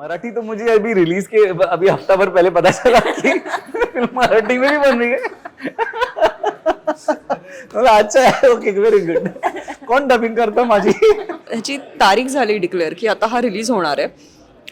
मराठी तो मुझे अभी रिलीज के अभी हफ्ता भर पहले पता चला कि फिल्म मराठी में भी बन रही है। अच्छा है ओके व्हेरी गुड कोण डबिंग करतं माझी? ह्याची तारीख झाली डिक्लेअर की आता हा रिलीज होणार आहे.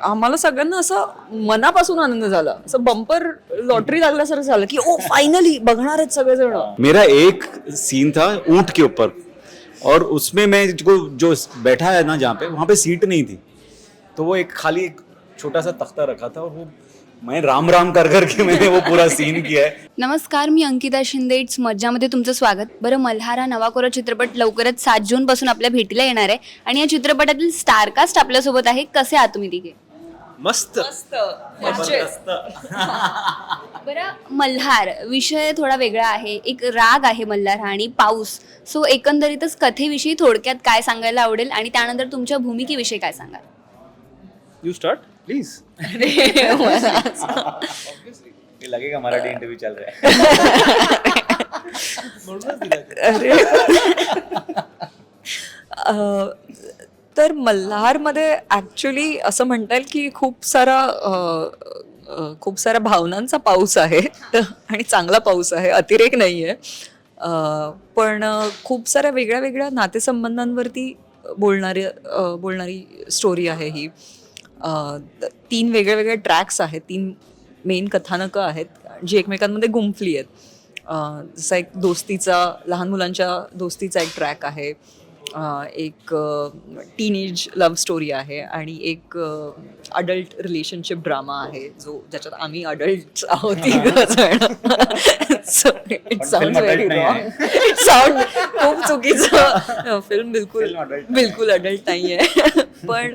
आम्हाला सगळ्यांना असं मनापासून आनंद झाला. असं बंपर लॉटरी लागल्यासारखं झालं की ओ फायनली बघणार आहेत सगळेजण. मेरा एक सीन था ऊंट के ऊपर. और उसमें मैं जो जो बैठा है ना जहाँ पे वहाँ पे सीट नहीं थी. तो वो एक खाली एक छोटा सा तख्ता रखा था और वो मैं राम राम कर कर के मैंने वो पूरा सीन किया है। नमस्कार मी अंकिता शिंदे. इट्स मज्जामध्ये तुमचं स्वागत. बरं मल्हारा नवा कोरा चित्रपट लवकरच सात जून पासून आपल्या भेटीला येणार आहे आणि या चित्रपटातील स्टारकास्ट आपल्यासोबत आहे. कसे आहात तुम्ही तिघे? मस्त. बरं मल्हार विषय थोडा वेगळा आहे. एक राग आहे मल्हार हा आणि पाऊस. सो एकंदरीतच कथेविषयी थोडक्यात काय सांगायला आवडेल आणि त्यानंतर तुमच्या भूमिकेविषयी काय सांगाल? यू स्टार्ट प्लीज लगेगा मराठी इंटरव्यू चल रहा है अरे. अं, तर मल्हारमध्ये ॲक्च्युली असं म्हणता येईल की खूप सारा खूप साऱ्या भावनांचा पाऊस आहे आणि चांगला पाऊस आहे अतिरेक नाही आहे पण खूप साऱ्या वेगळ्या वेगळ्या नातेसंबंधांवरती बोलणारी बोलणारी स्टोरी आहे ही. तीन वेगळे वेगळे ट्रॅक्स आहेत तीन मेन कथानकं आहेत जी एकमेकांमध्ये गुंफली आहेत. जसा एक दोस्तीचा लहान मुलांच्या दोस्तीचा एक ट्रॅक आहे एक टीन एज लव्ह स्टोरी आहे आणि एक अडल्ट रिलेशनशिप ड्रामा आहे जो ज्याच्यात आम्ही अडल्ट आहोत साऊंड खूप चुकीचं. फिल्म बिलकुल. बिलकुल अडल्ट नाही आहे पण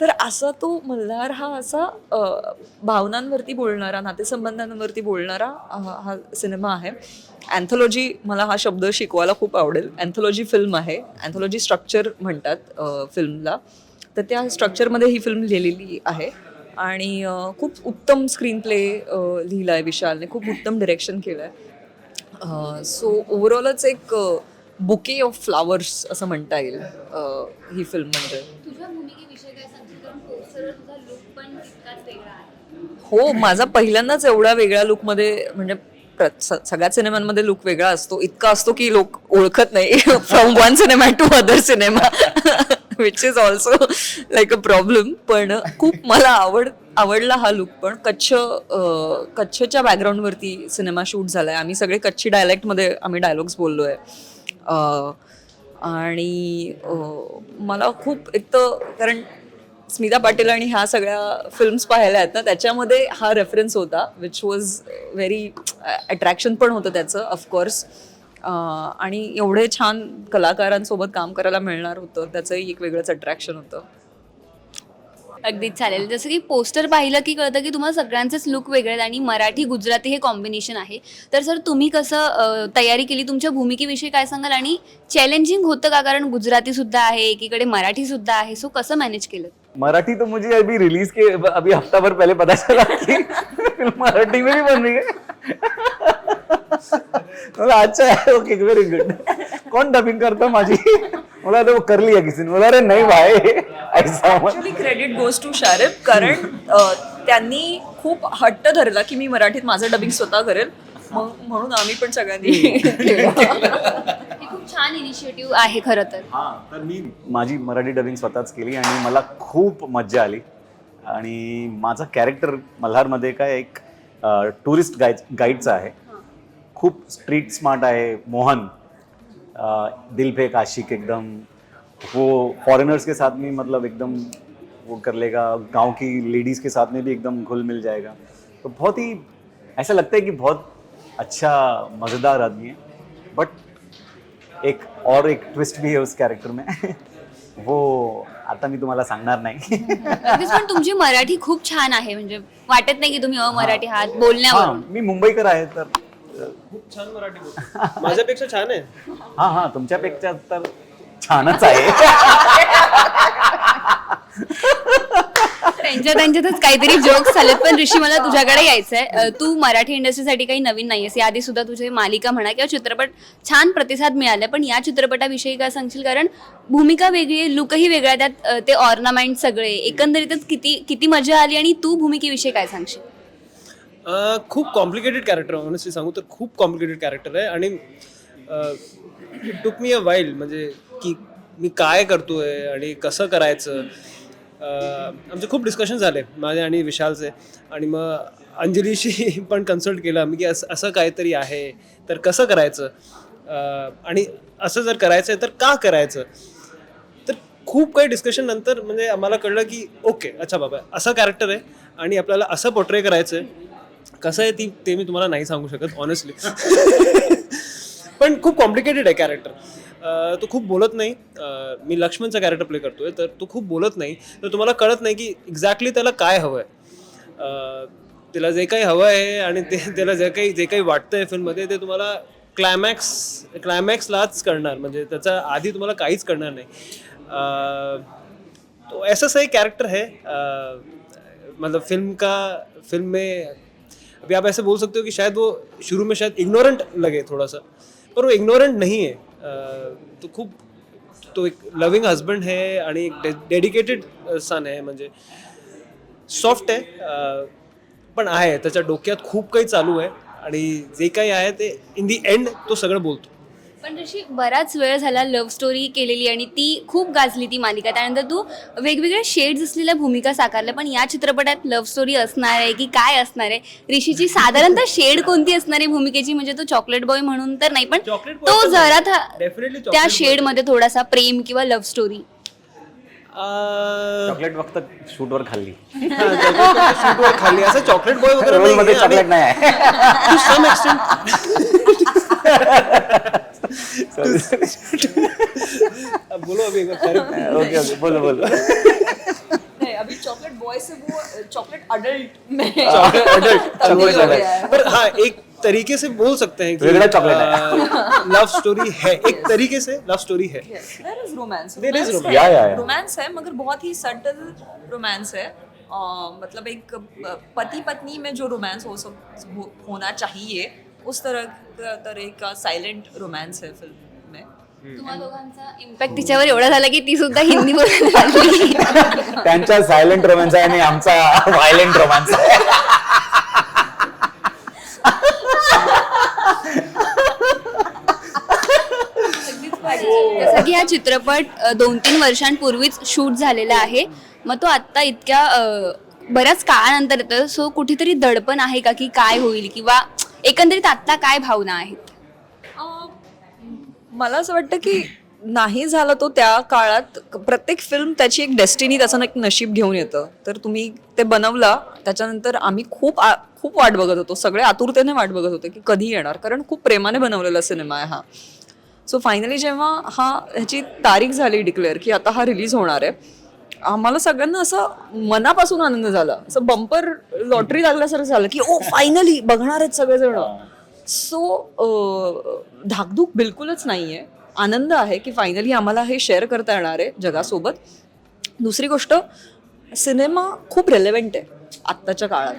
तर असा तो मल्हार हा असा भावनांवरती बोलणारा नातेसंबंधांवरती बोलणारा हा सिनेमा आहे. अँथोलॉजी मला हा शब्द शिकवायला खूप आवडेल. अँथोलॉजी फिल्म आहे. अँथोलॉजी स्ट्रक्चर म्हणतात फिल्मला तर त्या स्ट्रक्चरमध्ये ही फिल्म लिहिलेली आहे. आणि खूप उत्तम स्क्रीन प्ले लिहिला आहे विशालने. खूप उत्तम डिरेक्शन केलं आहे सो ओव्हरऑलच एक बुके ऑफ फ्लावर्स असं म्हणता येईल ही फिल्म म्हणजे तुझ्या भूमिकेविषयी काय सांगशील कारण पोस्टरवर तुझा लुक पण तितकाच वेगळा आहे हो माझा पहिल्यांदाच एवढ्या वेगळ्या लुकमध्ये म्हणजे सगळ्या सिनेमांमध्ये लुक वेगळा असतो. इतका असतो की लोक ओळखत नाही. From one cinema to other cinema which is also like a problem पण खूप मला आवड आवडला हा लुक पण कच्छ कच्छच्या बॅकग्राऊंडवरती सिनेमा शूट झाला आहे आम्ही सगळे कच्छी डायलेक्टमध्ये आम्ही डायलॉग्स बोललो आहे आणि मला खूप एक तर कारण स्मिता पाटील आणि ह्या सगळ्या फिल्म्स पाहिल्या आहेत ना त्याच्यामध्ये हा रेफरन्स होता विच वॉज व्हेरी अट्रॅक्शन पण होतं त्याचं ऑफकोर्स आणि एवढे छान कलाकारांसोबत काम करायला मिळणार होतं त्याचंही एक वेगळंच अट्रॅक्शन होतं. अगदीच चालेल. जसं की पोस्टर पाहिलं की कळतं की तुम्हाला सगळ्यांचेच लुक वेगळे आहेत आणि मराठी गुजराती हे कॉम्बिनेशन आहे. तर सर तुम्ही कसं तयारी केली? तुमच्या भूमिकेविषयी काय सांगाल? आणि चॅलेंजिंग होतं का? कारण गुजराती सुद्धा आहे एकीकडे मराठी सुद्धा आहे. सो कसं मॅनेज केलं? मराठी तो मुझे अभी रिलीज के अभी हफ्ता भर पहले पता चला कि फिल्म मराठी में भी बन रही है। अच्छा है ओके व्हेरी गुड कौन डबिंग करतं माझी मला तो कर लिया किसी ने। बोला अरे नहीं भाई ऐसा actually credit goes to Sharef कारण त्यांनी खूप हट्ट धरला की मी मराठीत माझं डबिंग स्वतः करेल. मग म्हणून आम्ही पण सगळ्यांनी खूप छान इनिशिएटिव्ह आहे खरं तर. हा तर मी माझी मराठी डबिंग स्वतःच केली आणि मला खूप मज्जा आली. आणि माझा कॅरेक्टर मल्हारमध्ये काय एक टुरिस्ट गाईड गाईडचा आहे. खूप स्ट्रीट स्मार्ट आहे मोहन. दिल पे आशिक एकदम. वो फॉरेनर्स के साथ में मतलब एकदम वो कर लेगा। गांव की लेडीज़ के साथ में भी एकदम घुल मिल जाएगा। तो बहुत ही ऐसा लगता है कि बहुत अच्छा मज़ेदार आदमी है। बट एक और एक ट्विस्ट भी है उस कैरेक्टर में. वो आता मी तुम्हाला सांगणार नाही. पण तुमची मराठी खूप छान आहे. म्हणजे वाटत नाही की तुम्ही अमराठी आहात हा बोलण्यावरून मी मुंबईकर आहे तर खूप छान मराठी बोल माझ्यापेक्षा छान आहे. हा हा तुमच्यापेक्षा तर छानच आहे. त्यांच्या त्यांच्यातच काहीतरी जोक्स झालेत पण ऋषी मला तुझ्याकडे यायचंय. तू मराठी इंडस्ट्रीसाठी काही नवीन नाहीयेस. याआधी सुद्धा तुझे मालिका म्हणा किंवा चित्रपट छान प्रतिसाद मिळाले पण या चित्रपटाविषयी काय सांगशील? कारण भूमिका वेगळी आहे लुकही वेगळा त्यात ते ऑर्नामेंट सगळे एकंदरीतच किती किती मजा आली आणि तू भूमिकेविषयी काय सांगशील? खूप कॉम्प्लिकेटेड कॅरेक्टर ऑनेस्टली सांगू तर खूप कॉम्प्लिकेटेड कॅरेक्टर आहे. आणि टुक मी अ वाईल्ड म्हणजे की मी काय करतोय आणि कसं करायचं? आमचे खूप डिस्कशन झाले माझे आणि विशालचे. आणि मग अंजलीशी पण कन्सल्ट केलं आम्ही की असं असं काहीतरी आहे तर कसं करायचं? आणि असं जर करायचं आहे तर का करायचं? तर खूप काही डिस्कशन नंतर म्हणजे आम्हाला कळलं की ओके अच्छा बाबा असं कॅरेक्टर आहे आणि आपल्याला असं पोर्ट्रे करायचं आहे कसं आहे ती ते मी तुम्हाला नाही सांगू शकत ऑनेस्टली पण खूप कॉम्प्लिकेटेड आहे कॅरेक्टर तो खूप बोलत नाही. मी लक्ष्मणचा कॅरेक्टर प्ले करतोय तर तो खूप बोलत नाही. तर तुम्हाला कळत नाही की एक्झॅक्टली त्याला काय हवं आहे त्याला जे काही हवं आहे आणि ते त्याला जे काही जे काही वाटतं आहे फिल्ममध्ये ते तुम्हाला क्लायमॅक्स क्लायमॅक्सलाच करणार. म्हणजे त्याचा आधी तुम्हाला काहीच करणार नाही. तो ऐसा सही कैरेक्टर है मतलब फिल्म का फिल्म में अभी आप ऐसे बोल सकते हो कि शायद वो शुरू में शायद इग्नोरेंट लगे थोड़ा सा पर वो इग्नोरेंट नहीं है. तो खूप तो एक लविंग हजबंड है आणि एक डेडिकेटेड सन आहे म्हणजे सॉफ्ट आहे पण आहे. त्याच्या डोक्यात खूप काही चालू आहे आणि जे काही आहे ते इन दी एंड तो सगळं बोलतो. पण तशी बराच वेळ झाला लव्ह स्टोरी केलेली आणि ती खूप गाजली ती मालिका. त्यानंतर तू वेगवेगळ्या शेड्स असलेल्या भूमिका साकारल्या पण या चित्रपटात लव्ह स्टोरी असणार आहे की काय असणार आहे? ऋषीची साधारणतः शेड कोणती असणार आहे भूमिकेची? म्हणजे तो चॉकलेट बॉय म्हणून तर नाही पण तो जरा त्या. शेडमध्ये थोडासा प्रेम किंवा लव्ह स्टोरी चॉकलेट फक्त शूटवर खाल्ली. शूटवर खाल्ली. असं चॉकलेट बॉय वगैरे. चॉकलेट नाही आहे. अब बोलो अभी एक बार ओके ओके बोलो बोलो। नहीं अभी चॉकलेट बॉय से वो चॉकलेट अडल्ट में चॉकलेट अडल्ट हो है। पर हाँ एक तरीके से बोल सकते हैं कि वेगळा chocolate लव स्टोरी है। एक तरीके से लव स्टोरी है। There is romance yeah, yeah. Romance है मगर बहुत ही सटल रोमांस है। मतलब एक पति पत्नी में जो रोमांस हो सब होना चाहिए उस तरह तरह का साइलेंट रोमांस है फिल्म में। तुम्हा दोघांचा इम्पॅक्ट तिच्यावर एवढा झाला की ती सुद्धा हिंदी बोलायला लागली. त्यांचा सायलेंट रोमॅन्स आहे आणि आमचा व्हायलेंट रोमॅन्स आहे. जसं की हा चित्रपट दोन तीन वर्षांपूर्वीच शूट झालेला आहे. मग तो आत्ता इतक्या बऱ्याच काळानंतर येतो सो कुठेतरी दडपण आहे का की काय होईल? किंवा एकंदरीत आत्ता काय भावना आहेत? मला असं वाटतं की नाही झालं तो त्या काळात प्रत्येक फिल्म त्याची एक डेस्टिनी त्याचं एक नशीब घेऊन येतं. तर तुम्ही ते बनवला त्याच्यानंतर आम्ही खूप आ- खूप वाट बघत होतो. सगळे आतुरतेने वाट बघत होते की कधी येणार. कारण खूप प्रेमाने बनवलेला सिनेमा आहे हा. सो फायनली जेव्हा हा ह्याची तारीख झाली डिक्लेअर की आता हा रिलीज होणार आहे. आम्हाला सगळ्यांना असं मनापासून आनंद झाला. असं बंपर लॉटरी लागल्यासारखं झालं की ओ फायनली बघणार आहेत सगळेजण. सो धाकधूक बिलकुलच नाही आहे आनंद आहे की फायनली आम्हाला हे शेअर करता येणार आहे जगासोबत. दुसरी गोष्ट सिनेमा खूप रेलेव्हंट आहे आत्ताच्या काळात.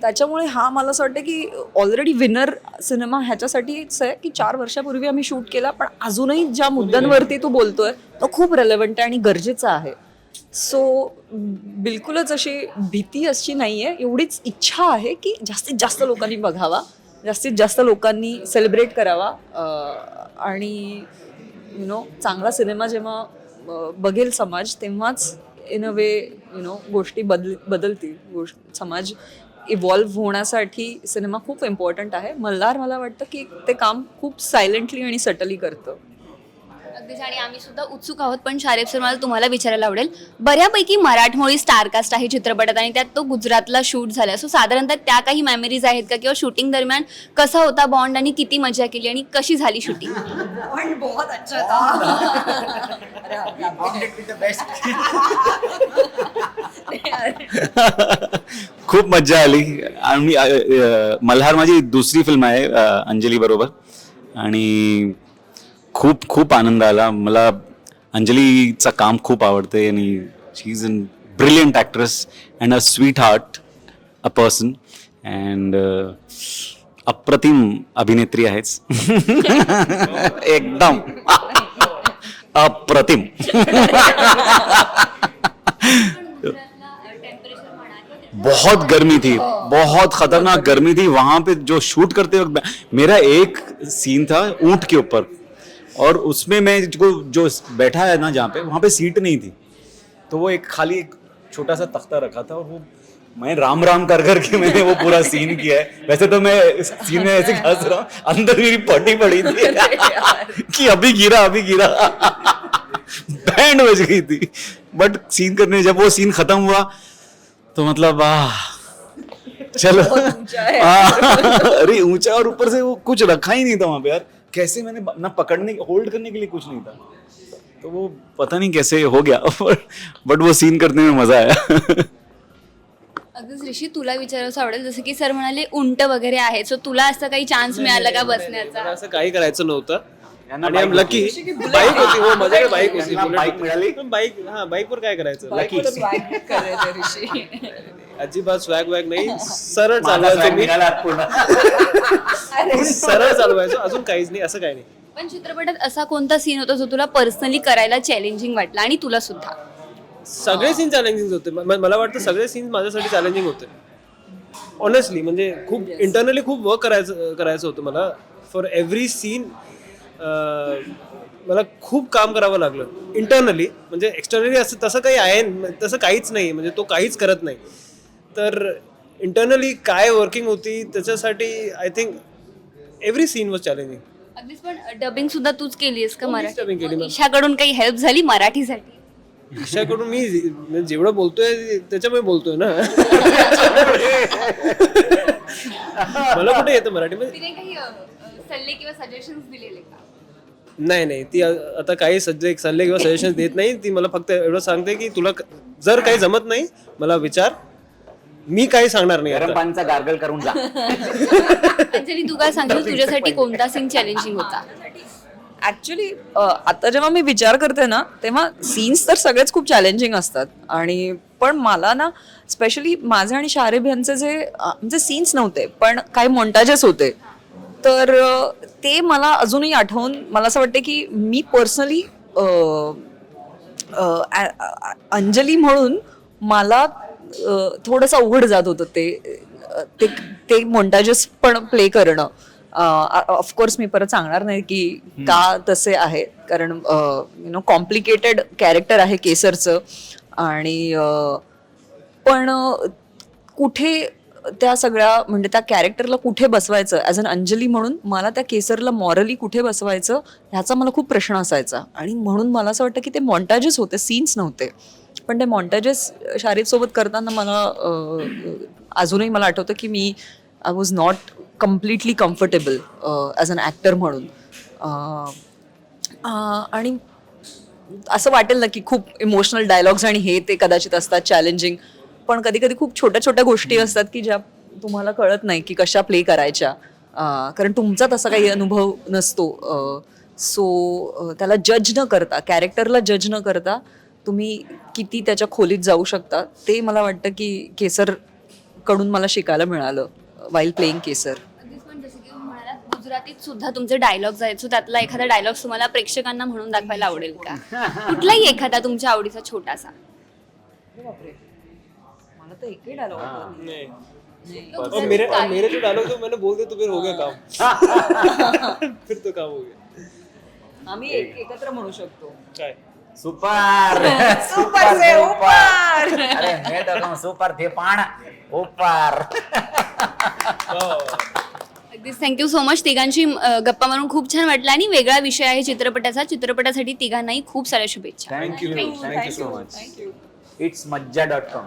त्याच्यामुळे हा मला असं वाटतं की ऑलरेडी विनर सिनेमा ह्याच्यासाठीच आहे की चार वर्षापूर्वी आम्ही शूट केला पण अजूनही ज्या मुद्द्यांवरती तू बोलतोय तो खूप रेलेव्हंट आहे आणि गरजेचा आहे. सो बिलकुलच अशी भीती अशी नाही आहे एवढीच इच्छा आहे की जास्तीत जास्त लोकांनी बघावा जास्तीत जास्त लोकांनी सेलिब्रेट करावा. आणि यु नो चांगला सिनेमा जेव्हा बघेल समाज तेव्हाच in a way you know गोष्टी बदल बदलतील. गोष्ट समाज इव्हॉल्व्ह होण्यासाठी सिनेमा खूप इम्पॉर्टंट आहे. मल्हार मला वाटतं की ते काम खूप सायलेंटली आणि सटली करतं. अगदीच आणि आम्ही सुद्धा उत्सुक आहोत पण शारेब सर मला तुम्हाला विचारायला आवडेल. बऱ्यापैकी मराठमोळी स्टारकास्ट आहे चित्रपटात आणि त्यात तो गुजरातला शूट झाला सो साधारणतः त्या काही मेमरीज आहेत का? किंवा शूटिंग दरम्यान कसा होता बॉन्ड आणि किती मजा केली आणि कशी झाली शूटिंग पण बहुत अच्छा था. खूप मज्जा आली. आणि मल्हार माझी दुसरी फिल्म आहे अंजली बरोबर. आणि खूप खूप आनंद आला. मला अंजलीचं काम खूप आवडते आणि she is in brilliant actress and a sweetheart, a person, and uh, अप्रतिम अभिनेत्री आहेच. एकदम. अप्रतिम. बहुत गर्मी थी. बहुत खतरनाक गर्मी थी. वहाँ पे जो शूट करते वक्त मेरा एक सीन था ऊँट के ऊपर. और उसमें मैं जो जो बैठा है ना जहाँ पे वहाँ पे सीट नहीं थी। तो वो एक खाली एक छोटा सा तख्ता रखा था और वो मैं राम राम कर करके मैंने वो पूरा सीन किया है। वैसे तो मैं सीन में ऐसे हंस रहा हूँ अंदर मेरी पटी पड़ी थी। कि अभी गिरा अभी गिरा। बैंड बज गई थी। बट सीन करने जब वो सीन खत्म हुआ तो मतलब आ चलो। अरे ऊँचा और ऊपर से वो कुछ रखा ही नहीं था वहाँ पे यार। कैसे मैंने ना पकड़ने होल्ड करने के लिए कुछ नहीं था। तो वो पता नहीं कैसे हो गया बट वो सीन करने में मजा आया। अगदीच ऋषी तुला विचारायचं आवडेल जसं की सर म्हणाले उंट वगैरे आहे सो तुला असं काही चान्स मिळाला का बसण्याचा? असं काही करायचं नव्हतं. आणि आम लकी बाईक होती. हो माझ्याकडे बाईक होती यांना bullet bike होती. मिळाली? पण बाईक हा बाईक वर काय करायचं? Lucky. Lucky. अजिबात स्वॅग वॅग नाही. सरळ माझा चालवायचो swag मी. निघाला पूर्ण. सरळ चालवायचो. अजून काहीच नाही असं काही नाही. पण चित्रपटात असा कोणता सीन होता जो तुला पर्सनली करायला चॅलेंजिंग वाटला आणि तुला सुद्धा? सगळे सीन चॅलेंजिंग होते. म- मला वाटतं सगळे सीन माझ्यासाठी चॅलेंजिंग होते. ऑनेस्टली म्हणजे खूप इंटरनली खूप वर्क करायचं करायचं होतं मला. फॉर एव्हरी सीन मला खूप काम करावं लागलं. इंटरनली म्हणजे एक्सटर्नली असं तसं काही आहे तसं काहीच नाही म्हणजे तो काहीच करत नाही. तर इंटरनली काय वर्किंग होती त्याच्यासाठी I think every scene was challenging अगदीच पण डबिंग सुद्धा तूच केलीस का मीच dubbing केली, मराठी. ईशाकडून काही हेल्प झाली मराठीसाठी? ईशाकडून मी म्हणजे जेवढं बोलतोय त्याच्यामुळे बोलतोय ना. मला कुठे येतं मराठीमध्ये तिने काही अ, अ, सल्ले किंवा सजेशन्स दिलेले का? नाही नाही. ती आता काही सज्जे सल्ले किंवा सजेशन देत नाही. ती मला फक्त एवढं सांगते की तुला क- जर काही जमत नाही मला विचार. मी काही सांगणार नाही गरम आता. पाणीचा गार्गल करून जा. अंजली तू काय सांगशील तुझ्यासाठी कोणता सीन चॅलेंजिंग होता? ऍक्च्युली आता जेव्हा मी विचार करते ना तेव्हा सीन्स तर सगळेच खूप चॅलेंजिंग असतात. आणि पण मला ना स्पेशली माझे आणि शारेब यांचे जे अ, म्हणजे सीन्स नव्हते पण काही मोंटाजेस होते. तर ते मला अजूनही आठवून मला असं वाटतं की मी पर्सनली अंजली म्हणून मला थोडंसं अवघड जात होतं ते ते ते मोंटाजेस पण प्ले करणं. ऑफकोर्स मी परत सांगणार नाही की का तसे आहे कारण यु नो कॉम्प्लिकेटेड कॅरेक्टर आहे केसरचं. आणि पण कुठे त्या सगळ्या म्हणजे त्या कॅरेक्टरला कुठे बसवायचं? ॲज अन अंजली म्हणून मला त्या केसरला मॉरली कुठे बसवायचं? ह्याचा मला खूप प्रश्न असायचा. आणि म्हणून मला असं वाटतं की ते मॉन्टॅजेस होते सीन्स नव्हते. पण ते मॉन्टॅजेस शारीफसोबत करताना मला अजूनही मला आठवतं की मी I was not completely comfortable as an actor म्हणून. आणि असं वाटेल ना की खूप इमोशनल डायलॉग्स आणि हे ते कदाचित असतात चॅलेंजिंग पण कधी कधी खूप छोट्या छोट्या गोष्टी असतात की ज्या तुम्हाला कळत नाही की कशा प्ले करायच्या. कारण तुमचा तसा काही अनुभव नसतो. सो त्याला जज न करता कॅरेक्टरला जज न करता तुम्ही किती त्याच्या खोलीत जाऊ शकता. ते मला वाटतं की केसरकडून मला शिकायला मिळालं वाईल प्लेईंग केसर. गुजरातीत सुद्धा तुमचे डायलॉग्स आहेत. सो त्यातला एखादा डायलॉग तुम्हाला प्रेक्षकांना म्हणून दाखवायला आवडेल का? कुठलाही एखादा तुमच्या आवडीचा छोटासा. मला तर एकही डायलॉग नाही. और मेरे और मेरे जो डायलॉग जो मैंने बोल दिया तो फिर हो गया काम. फिर तो काम हो गया. आम्ही एक. एकत्र म्हणू शकतो. काय? सुपर. सुपर से ऊपर अरे मैं तो कहूँ सुपर थे पाण. ऊपर अगदीच. थँक्यू सो मच तिघांची अ, गप्पा मारून खूप छान वाटलं आणि वेगळा विषय आहे चित्रपटाचा. चित्रपटासाठी तिघांनाही खूप साऱ्या शुभेच्छा. Thank you thank you so much it's Majja dot com